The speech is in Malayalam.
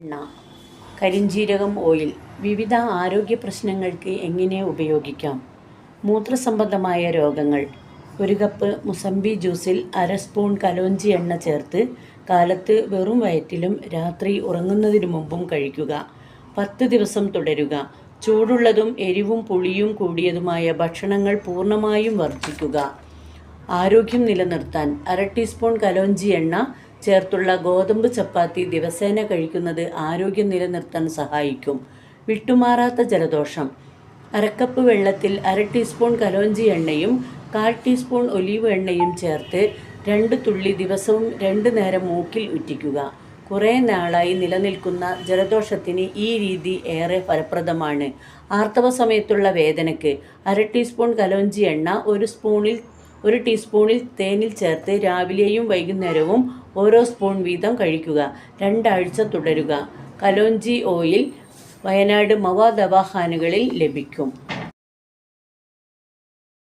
എണ്ണ കരിഞ്ജീരകം ഓയിൽ വിവിധ ആരോഗ്യ പ്രശ്നങ്ങൾക്ക് എങ്ങനെ ഉപയോഗിക്കാം? മൂത്രസംബന്ധമായ രോഗങ്ങൾ ഒരു കപ്പ് മുസംബി ജ്യൂസിൽ അര സ്പൂൺ കലോഞ്ചി എണ്ണ ചേർത്ത് കാലത്ത് വെറും വയറ്റിലും രാത്രി ഉറങ്ങുന്നതിനു മുമ്പും കഴിക്കുക. പത്ത് ദിവസം തുടരുക. ചൂടുള്ളതും എരിവും പുളിയും കൂടിയതുമായ ഭക്ഷണങ്ങൾ പൂർണമായും വർജിക്കുക ആരോഗ്യം നിലനിർത്താൻ അര ടീസ്പൂൺ കലോഞ്ചി എണ്ണ ചേർത്തുള്ള ഗോതമ്പ് ചപ്പാത്തി ദിവസേന കഴിക്കുന്നത് ആരോഗ്യം നിലനിർത്താൻ സഹായിക്കും. വിട്ടുമാറാത്ത ജലദോഷം. അരക്കപ്പ് വെള്ളത്തിൽ അര ടീസ്പൂൺ കലോഞ്ചി എണ്ണയും കാൽ ടീസ്പൂൺ ഒലീവ് എണ്ണയും ചേർത്ത് രണ്ട് തുള്ളി ദിവസവും രണ്ട് നേരം മൂക്കിൽ ഉറ്റിക്കുക. കുറേ നാളായി നിലനിൽക്കുന്ന ജലദോഷത്തിന് ഈ രീതി ഏറെ ഫലപ്രദമാണ്. ആർത്തവ സമയത്തുള്ള വേദനയ്ക്ക് അര ടീസ്പൂൺ കലോഞ്ചി എണ്ണ ഒരു സ്പൂണിൽ ഒരു ടീസ്പൂണിൽ തേനിൽ ചേർത്ത് രാവിലെയും വൈകുന്നേരവും ഓരോ സ്പൂൺ വീതം കഴിക്കുക. രണ്ടാഴ്ച തുടരുക. കലോഞ്ചി ഓയിൽ വയനാട് മവ ദവാഖാനുകളിൽ ലഭിക്കും.